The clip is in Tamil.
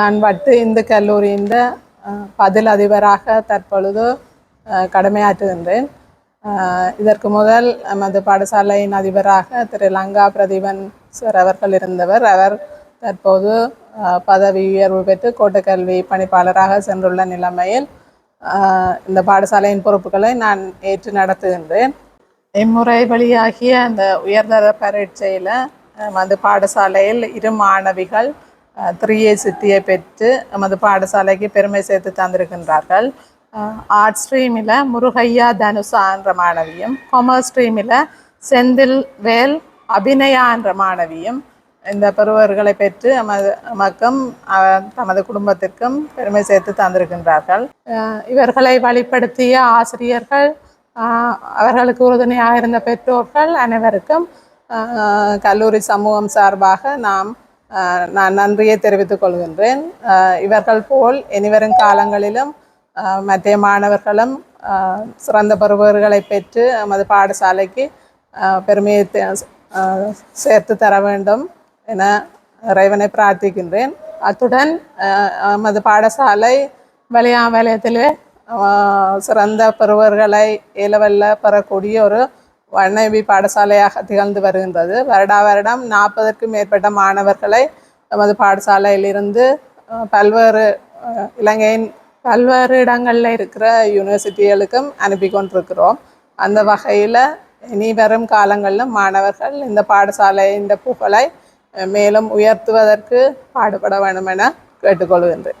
நான் வட்டு இந்து கல்லூரியின் பதில் அதிபராக தற்பொழுது கடமையாற்றுகின்றேன். இதற்கு முதல் நமது பாடசாலையின் அதிபராக திரு லங்கா பிரதீபன் சார் அவர்கள் இருந்தவர். அவர் தற்போது பதவி உயர்வு பெற்று கோட்டக்கல்வி பணிப்பாளராக சென்றுள்ள நிலைமையில் இந்த பாடசாலையின் பொறுப்புகளை நான் ஏற்று நடத்துகின்றேன். இம்முறை வழியாகிய அந்த உயர்தர பரீட்சையில் நமது பாடசாலையில் இரு மாணவிகள் த்ரீ சித்தியை பெற்று நமது பாடசாலைக்கு பெருமை சேர்த்து தந்திருக்கின்றார்கள் ஆர்ட் ஸ்ட்ரீமில் முருகையா தனுஷா என்ற மாணவியும் காமர்ஸ் ஸ்ட்ரீமில் செந்தில் வேல் அபிநயா என்ற மாணவியும் இந்த பெறுவர்களை பெற்று எமது அஹ், தமது குடும்பத்திற்கும் பெருமை சேர்த்து தந்திருக்கின்றார்கள் இவர்களை வழிப்படுத்திய ஆசிரியர்கள் அவர்களுக்கு உறுதுணையாக இருந்த பெற்றோர்கள் அனைவருக்கும் கல்லூரி சமூகம் சார்பாக நாம் நான் நன்றியை தெரிவித்துக் கொள்கின்றேன். இவர்கள் போல் இனிவரும் காலங்களிலும் ஆஹ் மற்ற மாணவர்களும் சிறந்த பருவர்களை பெற்று நமது பாடசாலைக்கு பெருமையை சேர்த்து தர வேண்டும் என இறைவனை பிரார்த்திக்கின்றேன். அத்துடன் நமது பாடசாலை வலியா வலயத்திலே சிறந்த பருவர்களை இலவல்ல பெறக்கூடிய ஒரு வண்ணவி பாடசாலையாக திகழ்ந்து வருகின்றது. வருடா வருடம் நாற்பதற்கும் மேற்பட்ட மாணவர்களை நமது பாடசாலையிலிருந்து பல்வேறு இலங்கையின் பல்வேறு இடங்களில் இருக்கிற யூனிவர்சிட்டிகளுக்கும் அனுப்பி கொண்டிருக்கிறோம். அந்த வகையில் இனி வரும் காலங்களிலும் மாணவர்கள் இந்த பாடசாலையின் புகழை மேலும் உயர்த்துவதற்கு பாடுபட வேண்டும் என கேட்டுக்கொள்கின்றேன்.